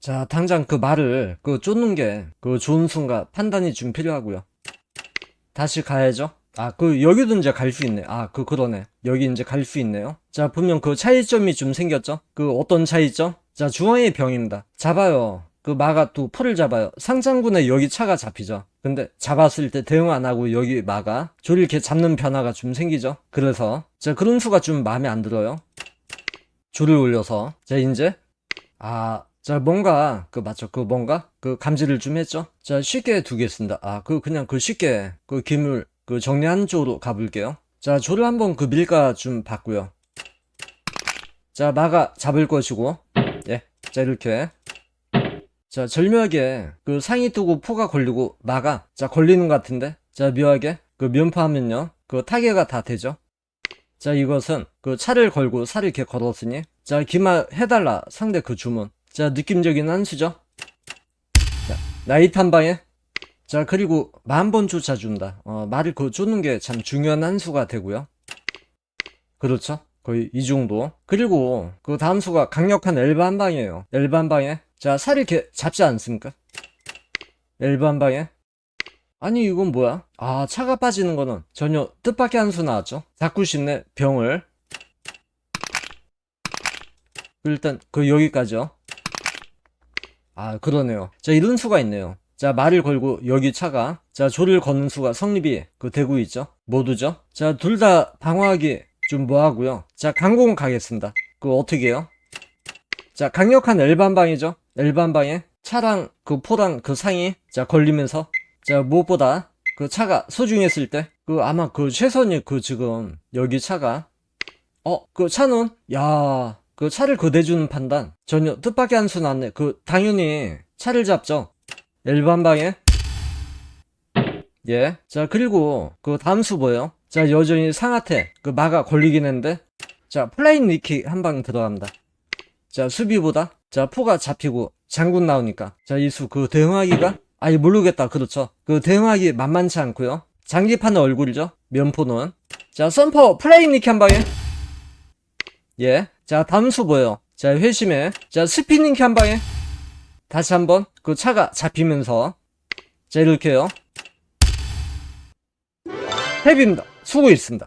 자, 당장 그 말을 그 쫓는 게 그 좋은 순간 판단이 좀 필요하고요. 다시 가야죠. 아, 그 여기도 이제 갈 수 있네. 아, 그 그러네. 여기 이제 갈 수 있네요. 자, 분명 그 차이점이 좀 생겼죠. 그 어떤 차이점? 자, 중앙의 병입니다. 잡아요. 그 마가 또 풀을 잡아요. 상장군에 여기 차가 잡히죠. 근데 잡았을 때 대응 안 하고 여기 마가 조를 이렇게 잡는 변화가 좀 생기죠. 그래서 자, 그런 수가 좀 마음에 안 들어요. 줄을 올려서 자, 이제 아, 자, 뭔가, 그, 맞죠? 그, 뭔가, 그, 감지를 좀 했죠? 자, 쉽게 두겠습니다. 아, 그, 그냥 그 쉽게, 그, 기물, 그, 정리한 쪽으로 가볼게요. 자, 조를 한번 그 밀가 좀 봤고요. 자, 마가 잡을 것이고, 예. 자, 이렇게. 자, 절묘하게, 그, 상이 뜨고 포가 걸리고, 마가, 자, 걸리는 것 같은데? 자, 묘하게, 그, 면파하면요. 그, 타개가 다 되죠? 자, 이것은, 그, 차를 걸고, 살을 이렇게 걸었으니, 자, 기마 해달라. 상대 그 주문. 자, 느낌적인 한 수죠. 자, 나이트 한 방에. 자, 그리고 만 번 쫓아준다. 어, 말을 그 쫓는 게 참 중요한 한 수가 되고요. 그렇죠? 거의 이 정도. 그리고 그 다음 수가 강력한 엘바 한 방이에요. 엘바 한 방에. 자, 살이 이렇게 잡지 않습니까? 엘바 한 방에. 아니, 이건 뭐야? 아, 차가 빠지는 거는 전혀 뜻밖의 한 수 나왔죠? 잡고 싶네, 병을. 일단, 그 여기까지요. 아, 그러네요. 자, 이런 수가 있네요. 자, 말을 걸고 여기 차가 자, 조를 거는 수가 성립이 그 되고 있죠. 모두죠. 자, 둘 다 방어하기 좀 뭐하고요. 자, 강공 가겠습니다. 그 어떻게 해요? 자, 강력한 엘반방이죠. 엘반방에 차랑 그 포랑 그 상이 자, 걸리면서 자, 무엇보다 그 차가 소중했을 때 그 아마 그 최선이 그 지금 여기 차가 어, 그 차는 야, 그 차를 거대주는 판단 전혀 뜻밖의 한수 났네. 그 당연히 차를 잡죠. 일반 방에 예. 자 그리고 그 다음 수 뭐예요? 자 여전히 상하태 그 마가 걸리긴 했는데 자 플레인 니킥 한방 들어갑니다. 자 수비보다 자 포가 잡히고 장군 나오니까 자 이 수 그 대응하기가 아예 모르겠다 그렇죠. 그 대응하기 만만치 않고요. 장기판의 얼굴이죠. 면포는 자 선퍼 플레인 니킥 한 방에 예. 자, 다음 수 뭐예요? 자, 회심에. 자, 스피닝 키 한 방에. 다시 한번. 그 차가 잡히면서. 자, 이렇게요. 탭입니다. 수고 있습니다.